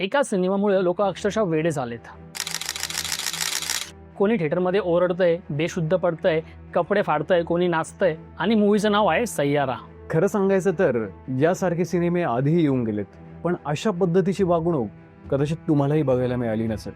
एका सिनेमामुळे लोक अक्षरशः वेडे झालेत. कोणी थिएटरमध्ये ओरडतंय बेशुद्ध पडतंय कपडे फाडतंय कोणी नाचतंय आणि मूवीचं नाव आहे सय्यारा. खरं सांगायचं तर यासारखे सिनेमे आधीही येऊन गेलेत. पण अशा पद्धतीची वागणूक कदाचित तुम्हालाही बघायला मिळाली नसेल.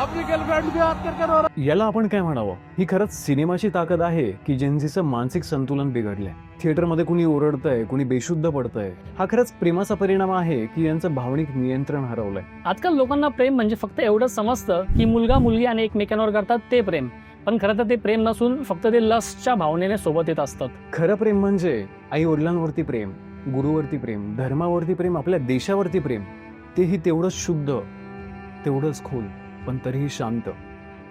अपनी गर्लफ्रेंड याला आपण काय म्हणावं? ही खरंच सिनेमाची ताकद आहे की जेन्झीचं मानसिक संतुलन बिघडलंय. थिएटरमध्ये कुणी ओरडतंय कुणी बेशुद्ध पडतंय. हा खरंच प्रेमाचा परिणाम आहे की यांचं भावनिक नियंत्रण हरवलंय. आजकाल लोकांना प्रेम म्हणजे फक्त एवढंच समजतं की मुलगा मुलगी आणि एकमेकांवर करतात ते प्रेम. पण खरं तर ते प्रेम नसून फक्त ते लसच्या भावनेने सोबत येत असतात. खरं प्रेम म्हणजे आई वडिलांवरती प्रेम गुरुवरती प्रेम धर्मावरती प्रेम आपल्या देशावरती प्रेम. तेही तेवढंच शुद्ध तेवढंच खोल. पण तरीही शांत.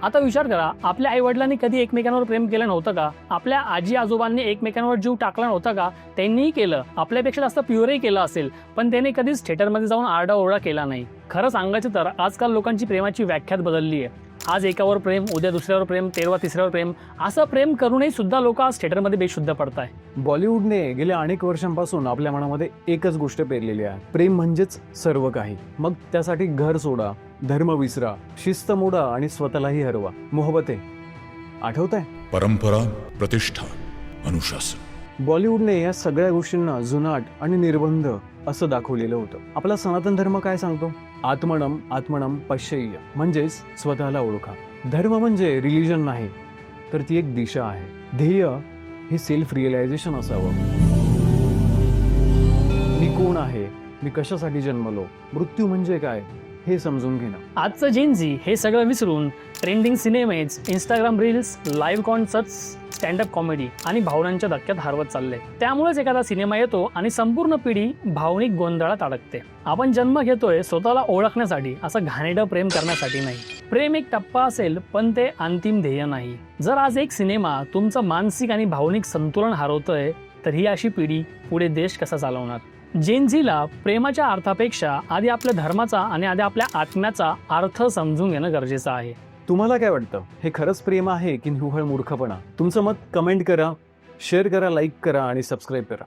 आता विचार करा आपल्या आई वडिलांनी कधी एकमेकांवर प्रेम केलं नव्हतं का? आपल्या आजी आजोबांनी एकमेकांवर जीव टाकला नव्हता का? त्यांनीही केलं आपल्यापेक्षा जास्त प्युअरही केलं असेल पण त्याने कधीच थिएटरमध्ये जाऊन आरडाओरडा केला नाही. खरं सांगायचं तर आजकाल लोकांची प्रेमाची व्याख्याच बदलली आहे आज एकावर प्रेम उद्या दुसऱ्यावर प्रेम तेरवा तिसऱ्यावर प्रेम असं प्रेम करूनही सुद्धा लोक आज थिएटरमध्ये बेशुद्ध पडताय बॉलिवूडने गेल्या अनेक वर्षांपासून आपल्या मनामध्ये एकच गोष्ट पेरलेली आहे. प्रेम म्हणजेच सर्व काही. मग त्यासाठी घर सोडा धर्म विसरा शिस्त मोडा आणि स्वतःलाही हरवा. मोहब्बत. आहे आठवत आहे परंपरा प्रतिष्ठा अनुशासन. बॉलिवूडने या सगळ्या गोष्टींना जुनाट आणि निर्बंध असं दाखवलेलं होतं. आपला सनातन धर्म काय सांगतो? आत्मनम आत्मनम पश्चय्य म्हणजेच स्वतःला ओळखा. धर्म म्हणजे रिलिजन नाही तर ती एक दिशा आहे. ध्येय हे सेल्फ रिअलायझेशन असावं. मी कोण आहे? मी कशासाठी जन्मलो? मृत्यू म्हणजे काय? हे समजून घेणं. आजचं जेनझी हे सगळं विसरून trending cinemas Instagram reels live concerts stand up comedy आणि भावनांच्या धक्क्यात हरवत चाललंय. त्यामुळेच एखादा सिनेमा येतो आणि संपूर्ण पिढी भावनिक गोंधळात अडकते. आपण जन्म घेतोय स्वतःला ओळखण्यासाठी असं घाणेरडं प्रेम करण्यासाठी नाही. प्रेम एक टप्पा असेल पण ते अंतिम ध्येय नाही. जर आज एक सिनेमा तुमचं मानसिक आणि भावनिक संतुलन हरवतोय तर ही अशी पिढी पुढे देश कसा चालवणार? जेनझीला प्रेमाच्या अर्थापेक्षा आधी आपल्या धर्माचा आणि आधी आपल्या आत्म्याचा अर्थ समजून घेणं गरजेचं आहे. तुम्हाला काय वाटतं? हे खरंच प्रेम आहे की निव्वळ मूर्खपणा? तुमचं मत कमेंट करा शेअर करा लाईक करा आणि सबस्क्राईब करा.